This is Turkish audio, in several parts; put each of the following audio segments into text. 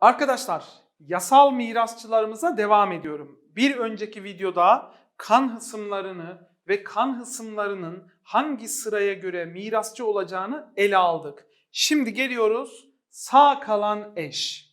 Arkadaşlar yasal mirasçılarımıza devam ediyorum. Bir önceki videoda kan hısımlarını ve kan hısımlarının hangi sıraya göre mirasçı olacağını ele aldık. Şimdi geliyoruz sağ kalan eş.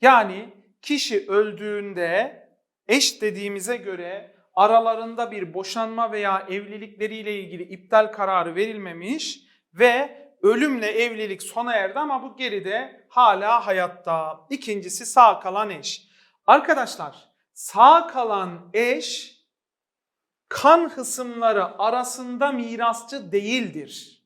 Yani kişi öldüğünde eş dediğimize göre aralarında bir boşanma veya evlilikleriyle ilgili iptal kararı verilmemiş ve ölümle evlilik sona erdi ama bu geride hala hayatta. İkincisi sağ kalan eş. Arkadaşlar sağ kalan eş kan hısımları arasında mirasçı değildir.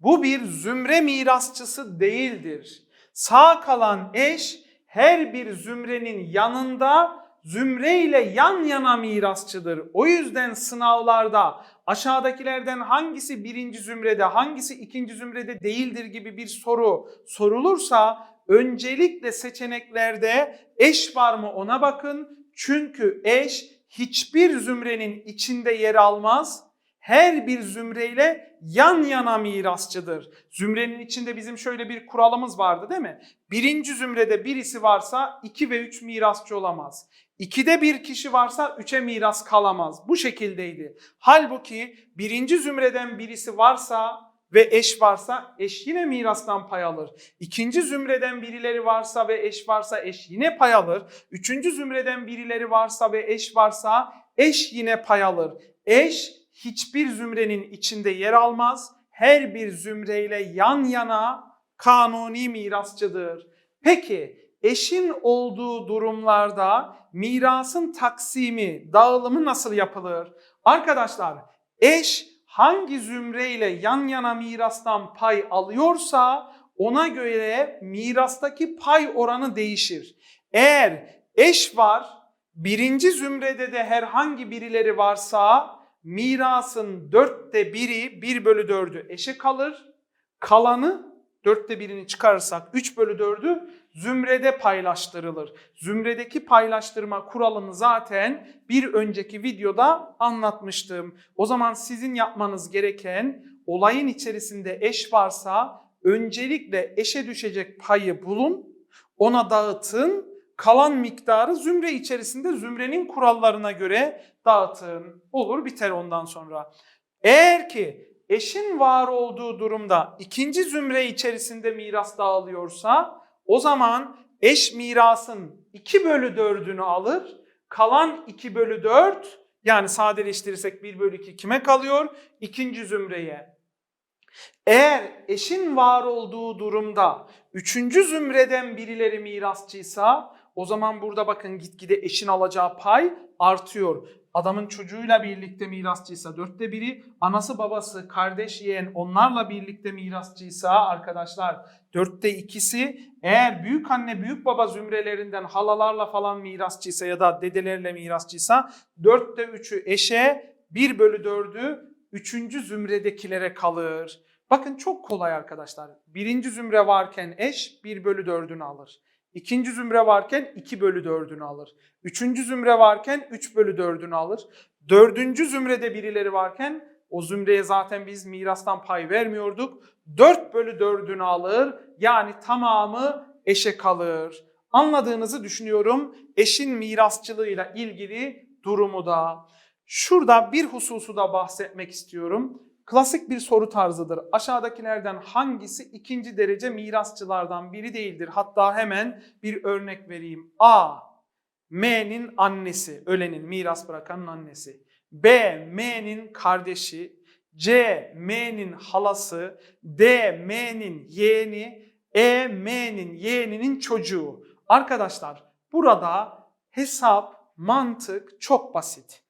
Bu bir zümre mirasçısı değildir. Sağ kalan eş her bir zümrenin yanında zümre ile yan yana mirasçıdır. O yüzden sınavlarda aşağıdakilerden hangisi birinci zümrede, hangisi ikinci zümrede değildir gibi bir soru sorulursa öncelikle seçeneklerde eş var mı ona bakın. Çünkü eş hiçbir zümrenin içinde yer almaz. Her bir zümreyle yan yana mirasçıdır. Zümrenin içinde bizim şöyle bir kuralımız vardı değil mi? Birinci zümrede birisi varsa 2 ve 3 mirasçı olamaz. İkide bir kişi varsa üçe miras kalamaz. Bu şekildeydi. Halbuki birinci zümreden birisi varsa ve eş varsa eş yine mirastan pay alır. İkinci zümreden birileri varsa ve eş varsa eş yine pay alır. Üçüncü zümreden birileri varsa ve eş varsa eş yine pay alır. Eş hiçbir zümrenin içinde yer almaz. Her bir zümreyle yan yana kanuni mirasçıdır. Peki eşin olduğu durumlarda mirasın taksimi, dağılımı nasıl yapılır? Arkadaşlar eş hangi zümreyle yan yana mirastan pay alıyorsa ona göre mirastaki pay oranı değişir. Eğer eş var, birinci zümrede de herhangi birileri varsa mirasın dörtte biri, bir bölü dördü eşe kalır. Kalanı dörtte birini çıkarırsak 3 bölü 4'ü zümrede paylaştırılır. Zümredeki paylaştırma kuralını zaten bir önceki videoda anlatmıştım. O zaman sizin yapmanız gereken olayın içerisinde eş varsa öncelikle eşe düşecek payı bulun, ona dağıtın, kalan miktarı zümre içerisinde zümrenin kurallarına göre dağıtın. Olur biter ondan sonra. Eğer ki eşin var olduğu durumda ikinci zümre içerisinde miras dağılıyorsa o zaman eş mirasın 2 bölü 4'ünü alır. Kalan 2 bölü 4 yani sadeleştirirsek 1 bölü 2 kime kalıyor? İkinci zümreye. Eğer eşin var olduğu durumda üçüncü zümreden birileri mirasçıysa o zaman burada bakın gitgide eşin alacağı pay artıyor. Adamın çocuğuyla birlikte mirasçıysa dörtte biri, anası babası, kardeş yeğen onlarla birlikte mirasçıysa arkadaşlar dörtte ikisi, eğer büyük anne büyük baba zümrelerinden halalarla falan mirasçıysa ya da dedelerle mirasçıysa dörtte üçü eşe, bir bölü dördü üçüncü zümredekilere kalır. Bakın çok kolay arkadaşlar. Birinci zümre varken eş 1 bölü 4'ünü alır. İkinci zümre varken 2 bölü 4'ünü alır. Üçüncü zümre varken 3 bölü 4'ünü alır. Dördüncü zümrede birileri varken o zümreye zaten biz mirastan pay vermiyorduk. 4 bölü 4'ünü alır. Yani tamamı eşe kalır. Anladığınızı düşünüyorum. Eşin mirasçılığıyla ilgili durumu da. Şurada bir hususu da bahsetmek istiyorum. Klasik bir soru tarzıdır. Aşağıdakilerden hangisi ikinci derece mirasçılardan biri değildir? Hatta hemen bir örnek vereyim. A. M'nin annesi, ölenin miras bırakanın annesi. B. M'nin kardeşi. C. M'nin halası. D. M'nin yeğeni. E. M'nin yeğeninin çocuğu. Arkadaşlar burada hesap, mantık çok basit.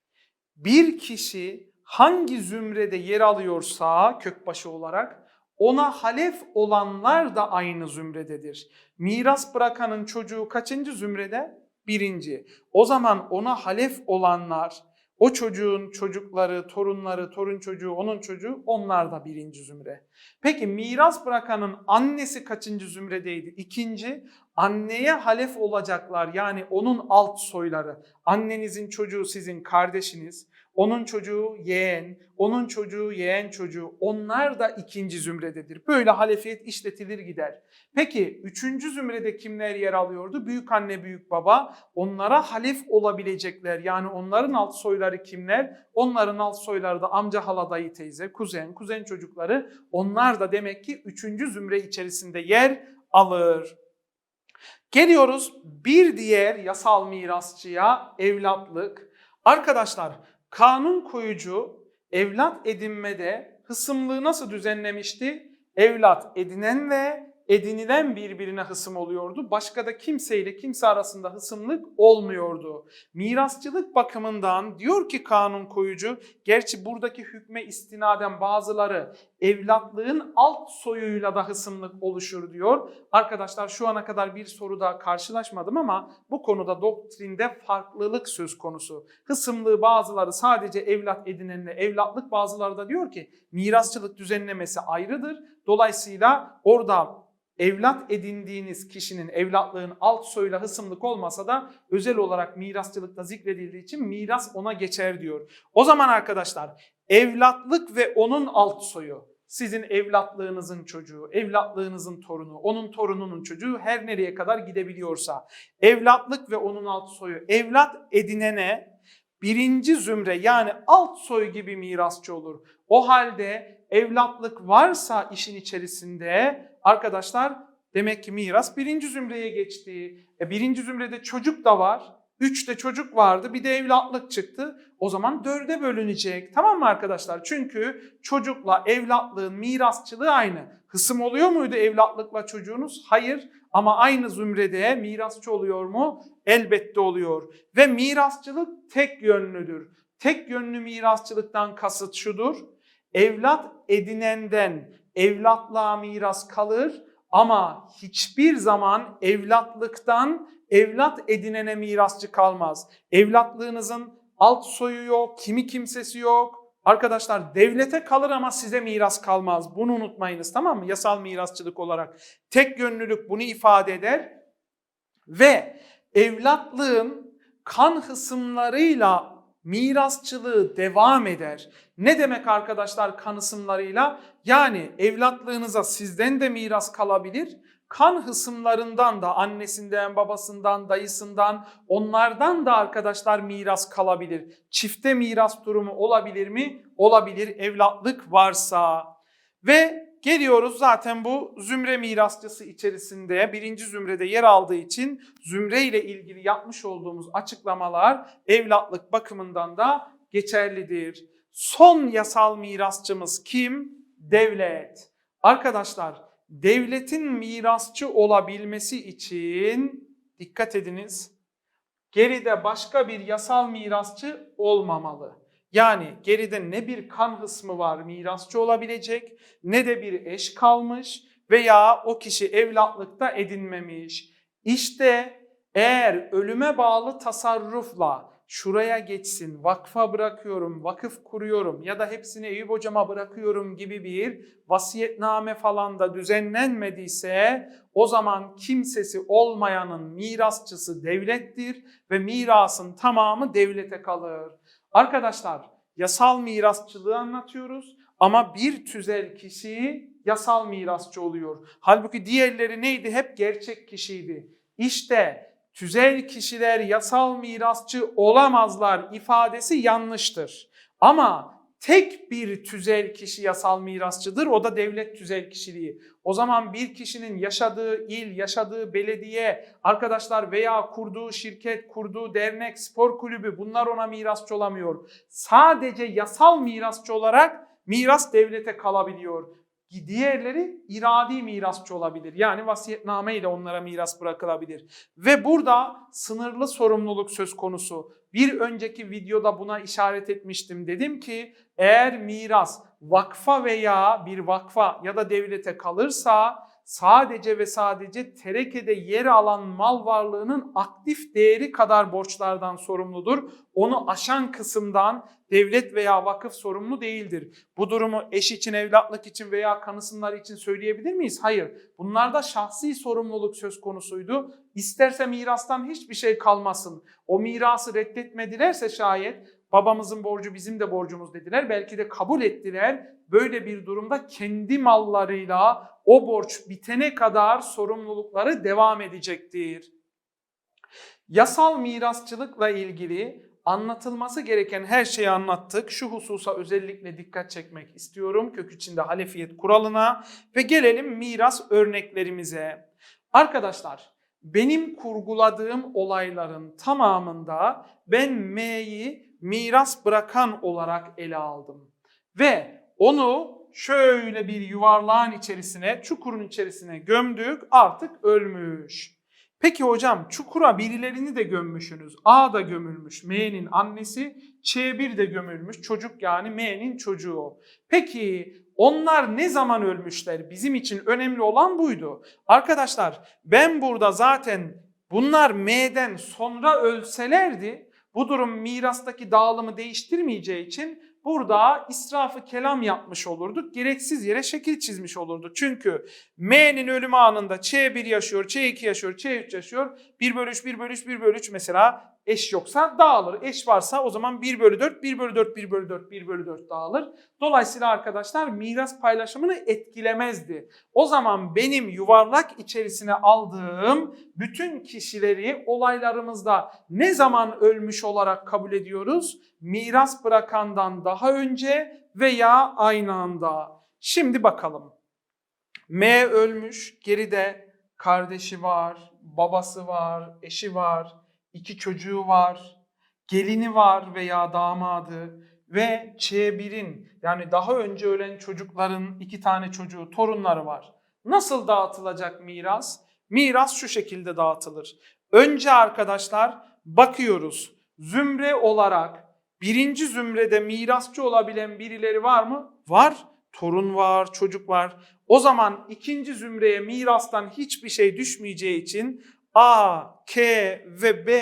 Bir kişi hangi zümrede yer alıyorsa kökbaşı olarak ona halef olanlar da aynı zümrededir. Miras bırakanın çocuğu kaçıncı zümrede? Birinci. O zaman ona halef olanlar, o çocuğun çocukları, torunları, torun çocuğu, onun çocuğu onlar da birinci zümre. Peki miras bırakanın annesi kaçıncı zümredeydi? İkinci. Anneye halef olacaklar yani onun alt soyları. Annenizin çocuğu sizin kardeşiniz. Onun çocuğu yeğen, onun çocuğu yeğen çocuğu onlar da ikinci zümrededir. Böyle halefiyet işletilir gider. Peki üçüncü zümrede kimler yer alıyordu? Büyük anne, büyük baba. Onlara halef olabilecekler. Yani onların alt soyları kimler? Onların alt soyları da amca, hala, dayı, teyze, kuzen, kuzen çocukları. Onlar da demek ki üçüncü zümre içerisinde yer alır. Geliyoruz bir diğer yasal mirasçıya evlatlık. Arkadaşlar kanun koyucu evlat edinmede hısımlığı nasıl düzenlemişti? Evlat edinen ve edinilen birbirine hısım oluyordu. Başka da kimseyle kimse arasında hısımlık olmuyordu. Mirasçılık bakımından diyor ki kanun koyucu, gerçi buradaki hükme istinaden bazıları evlatlığın alt soyuyla da hısımlık oluşur diyor. Arkadaşlar şu ana kadar bir soruda karşılaşmadım ama bu konuda doktrinde farklılık söz konusu. Hısımlığı bazıları sadece evlat edinenle evlatlık bazıları da diyor ki mirasçılık düzenlemesi ayrıdır. Dolayısıyla orada evlat edindiğiniz kişinin evlatlığın alt soyuyla hısımlık olmasa da özel olarak mirasçılıkta zikredildiği için miras ona geçer diyor. O zaman arkadaşlar evlatlık ve onun alt soyu sizin evlatlığınızın çocuğu, evlatlığınızın torunu, onun torununun çocuğu her nereye kadar gidebiliyorsa evlatlık ve onun alt soyu evlat edinene birinci zümre yani alt soy gibi mirasçı olur. O halde evlatlık varsa işin içerisinde arkadaşlar demek ki miras birinci zümreye geçti. E birinci zümrede çocuk da var. Üçte çocuk vardı bir de evlatlık çıktı. O zaman dörde bölünecek. Tamam mı arkadaşlar? Çünkü çocukla evlatlığın mirasçılığı aynı. Hısım oluyor muydu evlatlıkla çocuğunuz? Hayır. Ama aynı zümrede mirasçı oluyor mu? Elbette oluyor. Ve mirasçılık tek yönlüdür. Tek yönlü mirasçılıktan kasıt şudur. Evlat edinenden evlatlığa miras kalır ama hiçbir zaman evlatlıktan evlat edinene mirasçı kalmaz. Evlatlığınızın alt soyu yok, kimi kimsesi yok. Arkadaşlar devlete kalır ama size miras kalmaz. Bunu unutmayınız tamam mı? Yasal mirasçılık olarak. Tek yönlülük bunu ifade eder. Ve evlatlığın kan hısımlarıyla mirasçılığı devam eder. Ne demek arkadaşlar kan hısımlarıyla? Yani evlatlığınıza sizden de miras kalabilir. Kan hısımlarından da annesinden, babasından, dayısından onlardan da arkadaşlar miras kalabilir. Çifte miras durumu olabilir mi? Olabilir evlatlık varsa. Ve geliyoruz zaten bu zümre mirasçısı içerisinde birinci zümrede yer aldığı için zümre ile ilgili yapmış olduğumuz açıklamalar evlatlık bakımından da geçerlidir. Son yasal mirasçımız kim? Devlet. Arkadaşlar devletin mirasçı olabilmesi için dikkat ediniz geride başka bir yasal mirasçı olmamalı. Yani geride ne bir kan hısmı var mirasçı olabilecek ne de bir eş kalmış veya o kişi evlatlıkta edinmemiş. İşte eğer ölüme bağlı tasarrufla şuraya geçsin, vakfa bırakıyorum, vakıf kuruyorum ya da hepsini Eyüp hocama bırakıyorum gibi bir vasiyetname falan da düzenlenmediyse o zaman kimsesi olmayanın mirasçısı devlettir ve mirasın tamamı devlete kalır. Arkadaşlar yasal mirasçılığı anlatıyoruz ama bir tüzel kişi yasal mirasçı oluyor. Halbuki diğerleri neydi? Hep gerçek kişiydi. İşte tüzel kişiler yasal mirasçı olamazlar ifadesi yanlıştır. Ama tek bir tüzel kişi yasal mirasçıdır. O da devlet tüzel kişiliği. O zaman bir kişinin yaşadığı il, yaşadığı belediye, arkadaşlar veya kurduğu şirket, kurduğu dernek, spor kulübü bunlar ona mirasçı olamıyor. Sadece yasal mirasçı olarak miras devlete kalabiliyor. Diğerleri iradi mirasçı olabilir. Yani vasiyetname ile onlara miras bırakılabilir. Ve burada sınırlı sorumluluk söz konusu. Bir önceki videoda buna işaret etmiştim. Dedim ki eğer miras vakfa veya bir vakfa ya da devlete kalırsa sadece ve sadece terekede yer alan mal varlığının aktif değeri kadar borçlardan sorumludur. Onu aşan kısımdan devlet veya vakıf sorumlu değildir. Bu durumu eş için, evlatlık için veya kanısınlar için söyleyebilir miyiz? Hayır. Bunlarda şahsi sorumluluk söz konusuydu. İsterse mirastan hiçbir şey kalmasın. O mirası reddetmedilerse şayet babamızın borcu bizim de borcumuz dediler. Belki de kabul ettiler. Böyle bir durumda kendi mallarıyla o borç bitene kadar sorumlulukları devam edecektir. Yasal mirasçılıkla ilgili anlatılması gereken her şeyi anlattık. Şu hususa özellikle dikkat çekmek istiyorum. Kök içinde halefiyet kuralına ve gelelim miras örneklerimize. Arkadaşlar benim kurguladığım olayların tamamında ben M'yi miras bırakan olarak ele aldım. Ve onu şöyle bir yuvarlağın içerisine, çukurun içerisine gömdük. Artık ölmüş. Peki hocam çukura birilerini de gömmüşsünüz. A da gömülmüş. M'nin annesi. Ç1 de gömülmüş. Çocuk yani M'nin çocuğu. Peki onlar ne zaman ölmüşler? Bizim için önemli olan buydu. Arkadaşlar ben burada zaten bunlar M'den sonra ölselerdi bu durum mirastaki dağılımı değiştirmeyeceği için burada israfı kelam yapmış olurduk. Gereksiz yere şekil çizmiş olurduk. Çünkü M'nin ölümü anında Ç1 yaşıyor, Ç2 yaşıyor, Ç3 yaşıyor. 1 bölü 3, 1 bölü 3, 1 bölü 3 mesela eş yoksa dağılır. Eş varsa o zaman 1 bölü 4, 1 bölü 4, 1 bölü 4, 1 bölü 4 dağılır. Dolayısıyla arkadaşlar miras paylaşımını etkilemezdi. O zaman benim yuvarlak içerisine aldığım bütün kişileri olaylarımızda ne zaman ölmüş olarak kabul ediyoruz? Miras bırakandan daha önce veya aynı anda. Şimdi bakalım. M ölmüş, geride kardeşi var, babası var, eşi var, iki çocuğu var, gelini var veya damadı ve Ç1'in yani daha önce ölen çocukların iki tane çocuğu, torunları var. Nasıl dağıtılacak miras? Miras şu şekilde dağıtılır. Önce arkadaşlar bakıyoruz zümre olarak birinci zümrede mirasçı olabilen birileri var mı? Var. Torun var, çocuk var. O zaman ikinci zümreye mirastan hiçbir şey düşmeyeceği için A, K ve B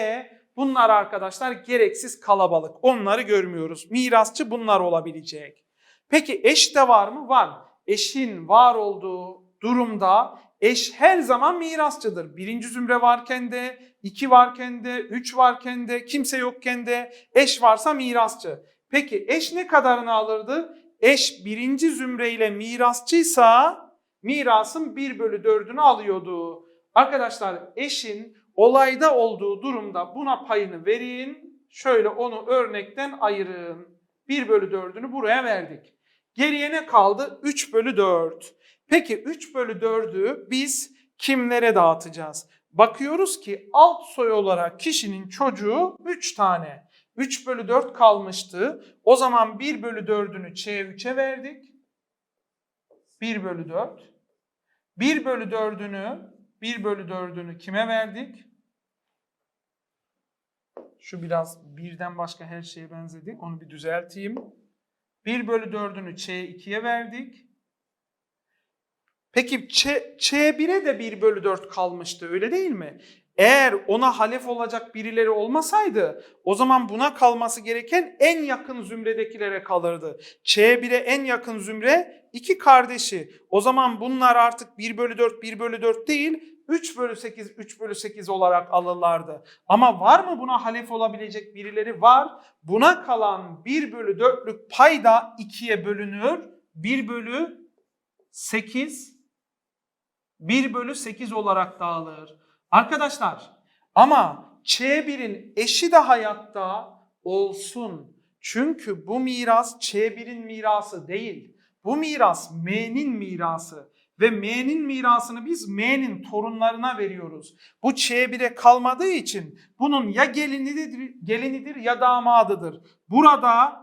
bunlar arkadaşlar gereksiz kalabalık. Onları görmüyoruz. Mirasçı bunlar olabilecek. Peki eş de var mı? Var. Eşin var olduğu durumda eş her zaman mirasçıdır. Birinci zümre varken de, iki varken de, üç varken de, kimse yokken de eş varsa mirasçı. Peki eş ne kadarını alırdı? Eş birinci zümreyle mirasçıysa mirasın 1 bölü 4'ünü alıyordu. Arkadaşlar eşin olayda olduğu durumda buna payını verin. Şöyle onu örnekten ayırın. 1 bölü 4'ünü buraya verdik. Geriye ne kaldı? 3 bölü 4. Peki 3 bölü 4'ü biz kimlere dağıtacağız? Bakıyoruz ki alt soy olarak kişinin çocuğu 3 tane. 3 bölü 4 kalmıştı. O zaman 1 bölü 4'ünü Ç3'e verdik. 1 bölü 4. 1 bölü 4'ünü 1 bölü 4'ünü kime verdik? Şu biraz birden başka her şeye benzedi. Onu bir düzelteyim. 1 bölü 4'ünü Ç2'ye verdik. Peki Ç, Ç1'e de 1 bölü 4 kalmıştı öyle değil mi? Eğer ona halef olacak birileri olmasaydı o zaman buna kalması gereken en yakın zümredekilere kalırdı. Ç1'e en yakın zümre iki kardeşi. O zaman bunlar artık 1 bölü 4 1 bölü 4 değil 3 bölü 8 3 bölü 8 olarak alırlardı. Ama var mı buna halef olabilecek birileri? Var. Buna kalan 1 bölü 4'lük pay da 2'ye bölünür. 1 bölü 8 1 bölü 8 olarak dağılır. Arkadaşlar ama Ç1'in eşi de hayatta olsun. Çünkü bu miras Ç1'in mirası değil. Bu miras M'nin mirası. Ve M'nin mirasını biz M'nin torunlarına veriyoruz. Bu Ç1'e kalmadığı için bunun ya gelinidir, gelinidir ya damadıdır. Burada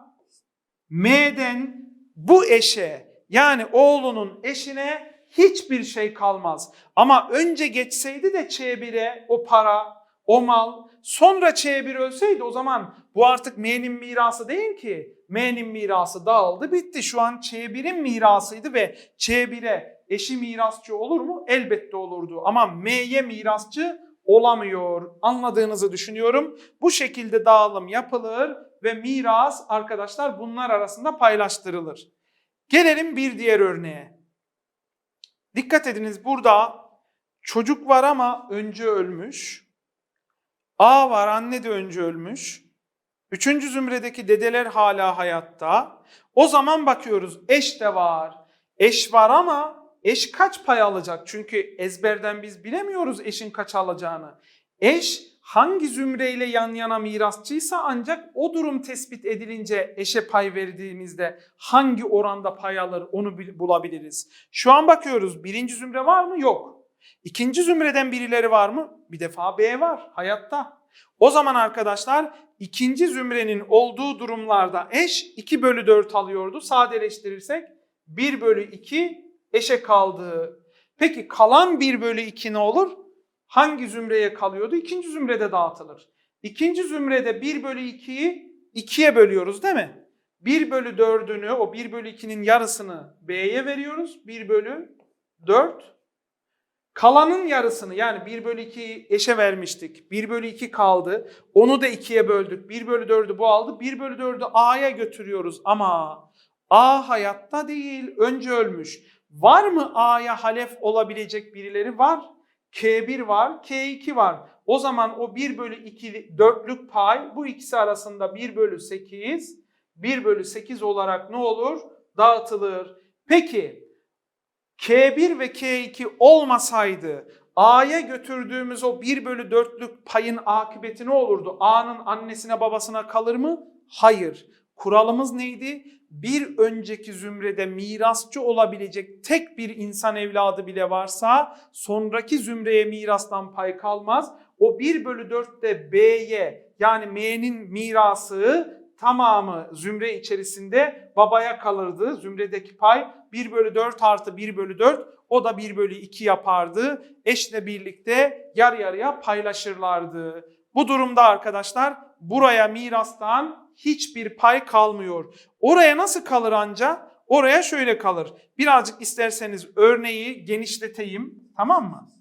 M'den bu eşe yani oğlunun eşine hiçbir şey kalmaz. Ama önce geçseydi de Ç1'e o para, o mal, sonra Ç1 ölseydi o zaman bu artık M'nin mirası değil ki. M'nin mirası dağıldı bitti. Şu an Ç1'in mirasıydı ve Ç1'e eşi mirasçı olur mu? Elbette olurdu. Ama M'ye mirasçı olamıyor. Anladığınızı düşünüyorum. Bu şekilde dağılım yapılır ve miras arkadaşlar bunlar arasında paylaştırılır. Gelelim bir diğer örneğe. Dikkat ediniz burada çocuk var ama önce ölmüş. A var anne de önce ölmüş. Üçüncü zümredeki dedeler hala hayatta. O zaman bakıyoruz eş de var. Eş var ama eş kaç pay alacak? Çünkü ezberden biz bilemiyoruz eşin kaç alacağını. Eş hangi zümreyle yan yana mirasçıysa ancak o durum tespit edilince eşe pay verdiğimizde hangi oranda pay alır onu bil- bulabiliriz. Şu an bakıyoruz birinci zümre var mı? Yok. İkinci zümreden birileri var mı? Bir defa B var hayatta. O zaman arkadaşlar ikinci zümrenin olduğu durumlarda eş 2 bölü 4 alıyordu. Sadeleştirirsek 1 bölü 2 eşe kaldı. Peki kalan 1 bölü 2 ne olur? Hangi zümreye kalıyordu? İkinci zümrede dağıtılır. İkinci zümrede 1 bölü 2'yi 2'ye bölüyoruz değil mi? 1 bölü 4'ünü o 1 bölü 2'nin yarısını B'ye veriyoruz. 1 bölü 4 Kalanın yarısını yani 1 bölü 2'yi eşe vermiştik. 1 bölü 2 kaldı. Onu da 2'ye böldük. 1 bölü 4'ü bu aldı. 1 bölü 4'ü A'ya götürüyoruz. Ama A hayatta değil. Önce ölmüş. Var mı A'ya halef olabilecek birileri? Var. K1 var. K2 var. O zaman o 1 bölü 2 dörtlük pay bu ikisi arasında 1 bölü 8 1 bölü 8 olarak ne olur? Dağıtılır. Peki K1 ve K2 olmasaydı A'ya götürdüğümüz o 1 bölü 4'lük payın akıbeti ne olurdu? A'nın annesine babasına kalır mı? Hayır. Kuralımız neydi? Bir önceki zümrede mirasçı olabilecek tek bir insan evladı bile varsa sonraki zümreye mirastan pay kalmaz. O 1 bölü 4'te B'ye yani M'nin mirası tamamı zümre içerisinde babaya kalırdı. Zümredeki pay 1 bölü 4 artı 1 bölü 4 o da 1 bölü 2 yapardı. Eşle birlikte yarı yarıya paylaşırlardı. Bu durumda arkadaşlar buraya mirastan hiçbir pay kalmıyor. Oraya nasıl kalır anca? Oraya şöyle kalır. Birazcık isterseniz örneği genişleteyim. Tamam mı?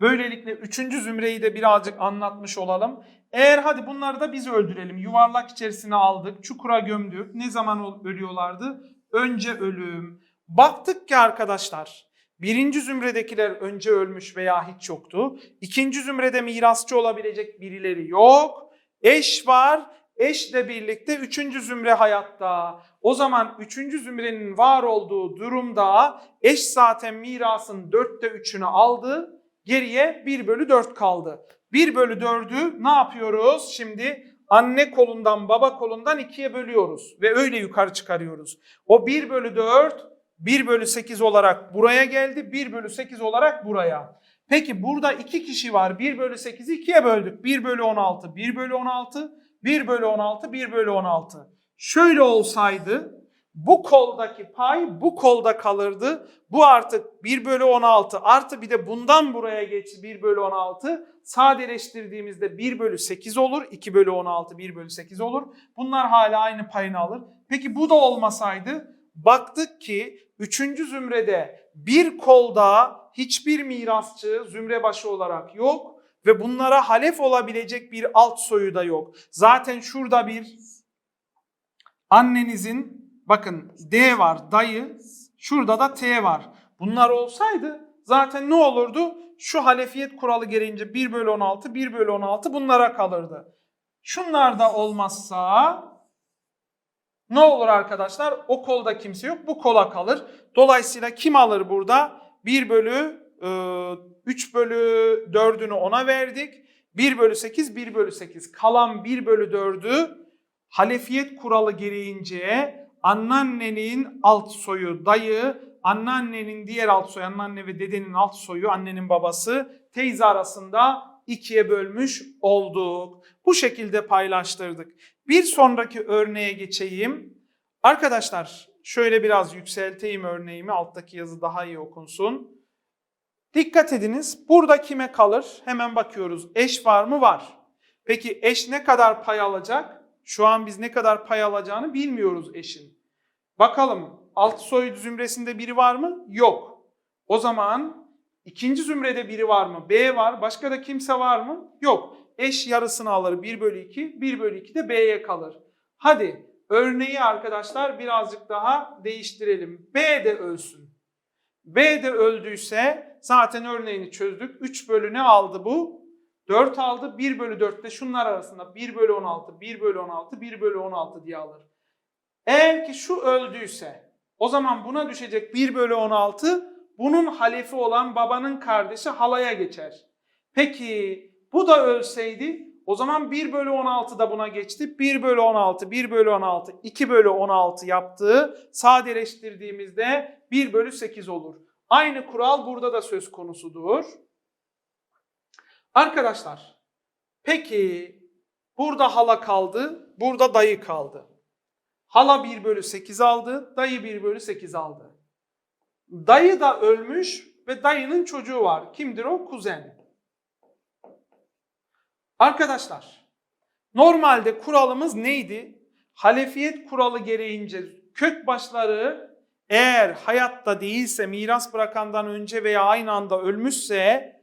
Böylelikle üçüncü zümreyi de birazcık anlatmış olalım. Eğer hadi bunları da biz öldürelim. Yuvarlak içerisine aldık, çukura gömdük. Ne zaman ölüyorlardı? Önce ölüm. Baktık ki arkadaşlar birinci zümredekiler önce ölmüş veya hiç yoktu. İkinci zümrede mirasçı olabilecek birileri yok. Eş var. Eşle birlikte üçüncü zümre hayatta. O zaman üçüncü zümrenin var olduğu durumda eş zaten mirasın dörtte üçünü aldı. Geriye 1 bölü 4 kaldı. 1 bölü 4'ü ne yapıyoruz? Şimdi anne kolundan baba kolundan 2'ye bölüyoruz ve öyle yukarı çıkarıyoruz. O 1 bölü 4 1 bölü 8 olarak buraya geldi. 1 bölü 8 olarak buraya. Peki burada iki kişi var. 1 bölü 8'i 2'ye böldük. 1 bölü 16, 1 bölü 16, 1 bölü 16, 1 bölü 16. Şöyle olsaydı bu koldaki pay bu kolda kalırdı. Bu artık 1 bölü 16 artı bir de bundan buraya geçti 1 bölü 16. Sadeleştirdiğimizde 1 bölü 8 olur. 2 bölü 16 1 bölü 8 olur. Bunlar hala aynı payını alır. Peki bu da olmasaydı baktık ki 3. zümrede bir kolda hiçbir mirasçı zümre başı olarak yok ve bunlara halef olabilecek bir alt soyu da yok. Zaten şurada bir annenizin bakın D var dayı şurada da T var. Bunlar olsaydı zaten ne olurdu? Şu halefiyet kuralı gereğince 1 bölü 16 1 bölü 16 bunlara kalırdı. Şunlar da olmazsa ne olur arkadaşlar? O kolda kimse yok bu kola kalır. Dolayısıyla kim alır burada? 1 bölü e, 3 bölü 4'ünü ona verdik. 1 bölü 8 1 bölü 8 kalan 1 bölü 4'ü halefiyet kuralı gereğince anneannenin alt soyu dayı, anneannenin diğer alt soyu, anneanne ve dedenin alt soyu, annenin babası, teyze arasında ikiye bölmüş olduk. Bu şekilde paylaştırdık. Bir sonraki örneğe geçeyim. Arkadaşlar şöyle biraz yükselteyim örneğimi. Alttaki yazı daha iyi okunsun. Dikkat ediniz. Burada kime kalır? Hemen bakıyoruz. Eş var mı? Var. Peki eş ne kadar pay alacak? Şu an biz ne kadar pay alacağını bilmiyoruz eşin. Bakalım alt soy zümresinde biri var mı? Yok. O zaman ikinci zümrede biri var mı? B var. Başka da kimse var mı? Yok. Eş yarısını alır 1 bölü 2. 1 bölü 2 de B'ye kalır. Hadi örneği arkadaşlar birazcık daha değiştirelim. B de ölsün. B de öldüyse zaten örneğini çözdük. 3 bölü ne aldı bu? 4 aldı. 1 bölü 4 de şunlar arasında 1 bölü 16, 1 bölü 16, 1 bölü 16 diye alır. Eğer ki şu öldüyse o zaman buna düşecek 1 bölü 16 bunun halefi olan babanın kardeşi halaya geçer. Peki bu da ölseydi o zaman 1 bölü 16 da buna geçti. 1 bölü 16, 1 bölü 16, 2 bölü 16 yaptığı sadeleştirdiğimizde 1 bölü 8 olur. Aynı kural burada da söz konusudur. Arkadaşlar peki burada hala kaldı, burada dayı kaldı. Hala 1 bölü 8 aldı, dayı 1 bölü 8 aldı. Dayı da ölmüş ve dayının çocuğu var. Kimdir o? Kuzen. Arkadaşlar, normalde kuralımız neydi? Halefiyet kuralı gereğince kök başları eğer hayatta değilse miras bırakandan önce veya aynı anda ölmüşse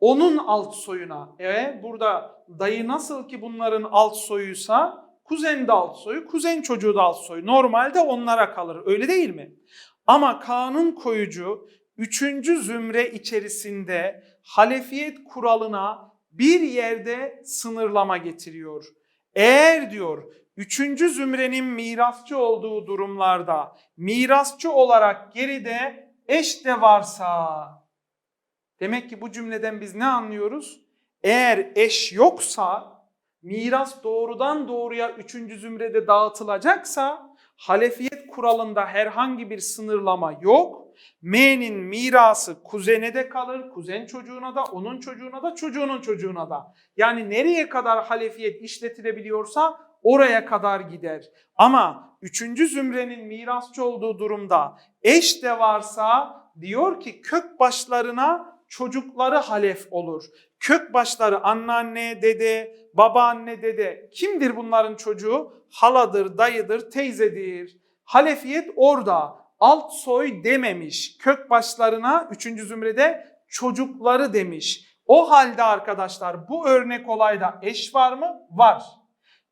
onun alt soyuna, evet burada dayı nasıl ki bunların alt soyuysa kuzen de alt soyu, kuzen çocuğu da alt soyu. Normalde onlara kalır öyle değil mi? Ama kanun koyucu 3. zümre içerisinde halefiyet kuralına bir yerde sınırlama getiriyor. Eğer diyor 3. zümrenin mirasçı olduğu durumlarda mirasçı olarak geride eş de varsa demek ki bu cümleden biz ne anlıyoruz? Eğer eş yoksa miras doğrudan doğruya 3. zümrede dağıtılacaksa halefiyet kuralında herhangi bir sınırlama yok. M'nin mirası kuzene de kalır, kuzen çocuğuna da, onun çocuğuna da, çocuğunun çocuğuna da. Yani nereye kadar halefiyet işletilebiliyorsa oraya kadar gider. Ama üçüncü zümrenin mirasçı olduğu durumda eş de varsa diyor ki kök başlarına çocukları halef olur. Kök başları anneanne, dede, babaanne, dede. Kimdir bunların çocuğu? Haladır, dayıdır, teyzedir. Halefiyet orada. Alt soy dememiş. Kök başlarına 3. zümrede çocukları demiş. O halde arkadaşlar bu örnek olayda eş var mı? Var.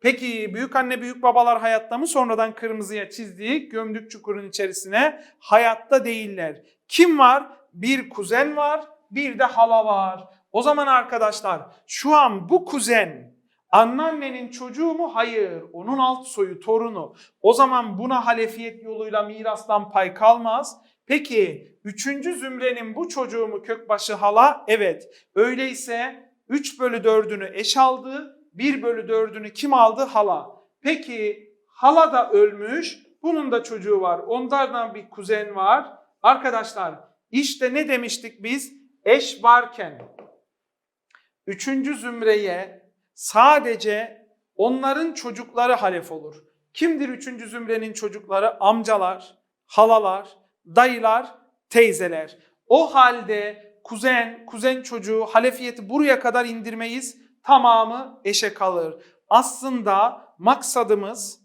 Peki büyük anne büyük babalar hayatta mı? Sonradan kırmızıya çizdiği gömdük çukurun içerisine hayatta değiller. Kim var? Bir kuzen var, bir de hala var. O zaman arkadaşlar şu an bu kuzen anneannenin çocuğu mu? Hayır. Onun alt soyu, torunu. O zaman buna halefiyet yoluyla mirastan pay kalmaz. Peki üçüncü zümrenin bu çocuğu mu kökbaşı hala? Evet. Öyleyse 3 bölü 4'ünü eş aldı. 1 bölü 4'ünü kim aldı? Hala. Peki hala da ölmüş. Bunun da çocuğu var. Onlardan bir kuzen var. Arkadaşlar işte ne demiştik biz? Eş varken üçüncü zümreye sadece onların çocukları halef olur. Kimdir üçüncü zümrenin çocukları? Amcalar, halalar, dayılar, teyzeler. O halde kuzen, kuzen çocuğu halefiyeti buraya kadar indirmeyiz. Tamamı eşe kalır. Aslında maksadımız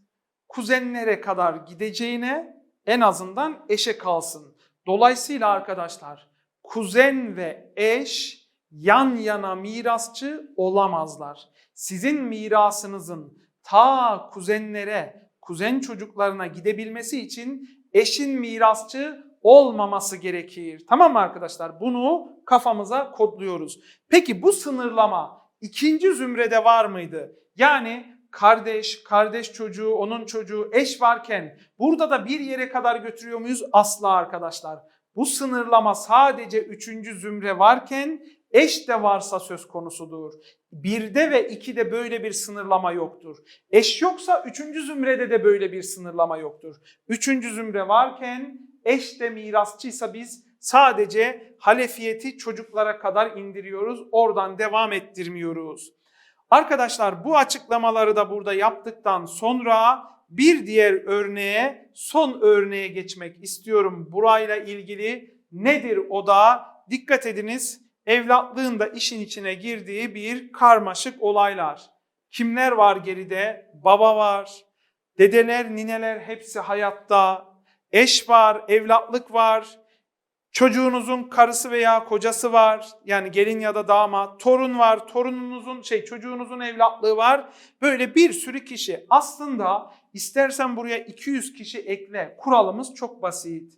kuzenlere kadar gideceğine en azından eşe kalsın. Dolayısıyla arkadaşlar kuzen ve eş yan yana mirasçı olamazlar. Sizin mirasınızın ta kuzenlere, kuzen çocuklarına gidebilmesi için eşin mirasçı olmaması gerekir. Tamam mı arkadaşlar? Bunu kafamıza kodluyoruz. Peki bu sınırlama ikinci zümrede var mıydı? Yani kardeş, kardeş çocuğu, onun çocuğu, eş varken burada da bir yere kadar götürüyor muyuz? Asla arkadaşlar. Bu sınırlama sadece üçüncü zümre varken eş de varsa söz konusudur. Birde ve ikide böyle bir sınırlama yoktur. Eş yoksa üçüncü zümrede de böyle bir sınırlama yoktur. Üçüncü zümre varken eş de mirasçıysa biz sadece halefiyeti çocuklara kadar indiriyoruz. Oradan devam ettirmiyoruz. Arkadaşlar bu açıklamaları da burada yaptıktan sonra bir diğer örneğe, son örneğe geçmek istiyorum. Burayla ilgili nedir o da? Dikkat ediniz evlatlığın da işin içine girdiği bir karmaşık olaylar. Kimler var geride? Baba var, dedeler, nineler hepsi hayatta, eş var, evlatlık var, çocuğunuzun karısı veya kocası var. Yani gelin ya da damat, torun var, torununuzun şey çocuğunuzun evlatlığı var. Böyle bir sürü kişi. Aslında istersen buraya 200 kişi ekle. Kuralımız çok basit.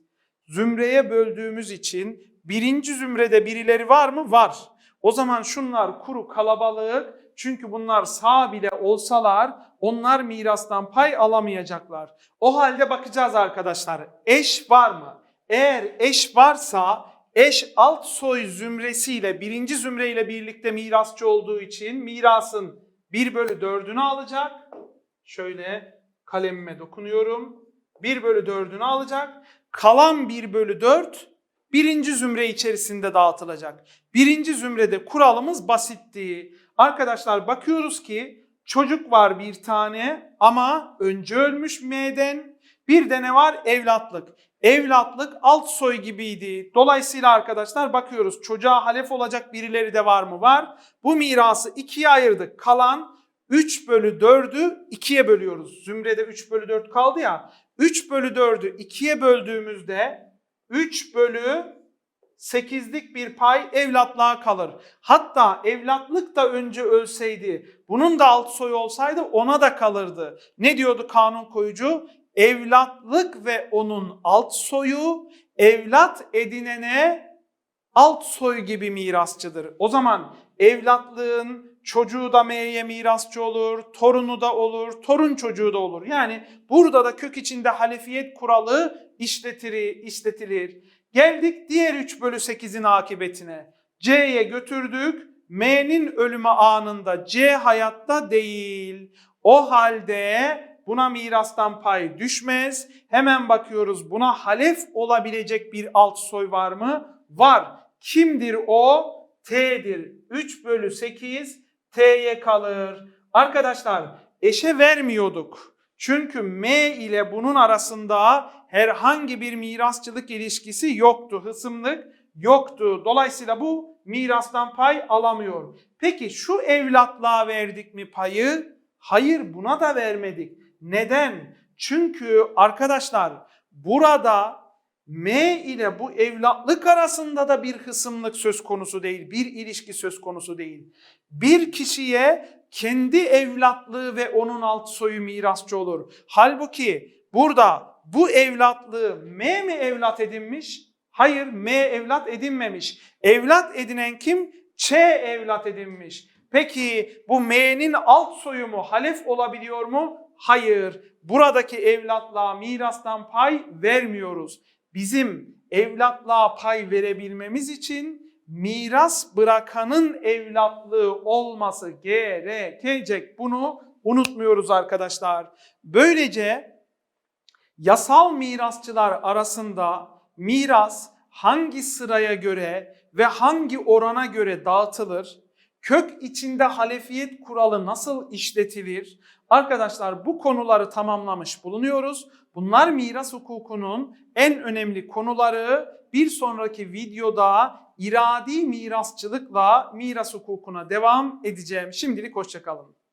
zümreye böldüğümüz için birinci zümrede birileri var mı? Var. O zaman şunlar kuru kalabalık çünkü bunlar sağ bile olsalar onlar mirastan pay alamayacaklar. O halde bakacağız arkadaşlar. Eş var mı? Eğer eş varsa eş alt soy zümresiyle birinci zümreyle birlikte mirasçı olduğu için mirasın 1 bölü 4'ünü alacak. Şöyle kalemime dokunuyorum. 1 bölü 4'ünü alacak. Kalan 1 bölü 4 birinci zümre içerisinde dağıtılacak. Birinci zümrede kuralımız basitti. Arkadaşlar bakıyoruz ki çocuk var bir tane ama önce ölmüş M'den. Bir de ne var? Evlatlık. Evlatlık alt soy gibiydi. Dolayısıyla arkadaşlar bakıyoruz çocuğa halef olacak birileri de var mı? Var. Bu mirası ikiye ayırdık. Kalan 3 bölü 4'ü 2'ye bölüyoruz. Zümrede 3 bölü 4 kaldı ya. 3 bölü 4'ü 2'ye böldüğümüzde 3 bölü 8'lik bir pay evlatlığa kalır. Hatta evlatlık da önce ölseydi, bunun da alt soyu olsaydı ona da kalırdı. Ne diyordu kanun koyucu? Evlatlık ve onun alt soyu evlat edinene alt soy gibi mirasçıdır. O zaman evlatlığın çocuğu da M'ye mirasçı olur, torunu da olur, torun çocuğu da olur. Yani burada da kök içinde halefiyet kuralı işletilir. işletilir. Geldik diğer 3 bölü 8'in akıbetine. C'ye götürdük. M'nin ölümü anında C hayatta değil. O halde buna mirastan pay düşmez. Hemen bakıyoruz buna halef olabilecek bir alt soy var mı? Var. Kimdir o? T'dir. 3 bölü 8 T'ye kalır. Arkadaşlar eşe vermiyorduk. Çünkü M ile bunun arasında herhangi bir mirasçılık ilişkisi yoktu. Hısımlık yoktu. Dolayısıyla bu mirastan pay alamıyor. Peki şu evlatlığa verdik mi payı? Hayır buna da vermedik. Neden? Çünkü arkadaşlar burada M ile bu evlatlık arasında da bir hısımlık söz konusu değil, bir ilişki söz konusu değil. Bir kişiye kendi evlatlığı ve onun alt soyu mirasçı olur. Halbuki burada bu evlatlığı M mi evlat edinmiş? Hayır M evlat edinmemiş. Evlat edinen kim? Ç evlat edinmiş. Peki bu M'nin alt soyu mu halef olabiliyor mu? Hayır. Buradaki evlatlığa mirastan pay vermiyoruz. Bizim evlatlığa pay verebilmemiz için miras bırakanın evlatlığı olması gerekecek. Bunu unutmuyoruz arkadaşlar. Böylece yasal mirasçılar arasında miras hangi sıraya göre ve hangi orana göre dağıtılır? Kök içinde halefiyet kuralı nasıl işletilir? Arkadaşlar bu konuları tamamlamış bulunuyoruz. Bunlar miras hukukunun en önemli konuları. Bir sonraki videoda iradi mirasçılıkla miras hukukuna devam edeceğim. Şimdilik hoşçakalın.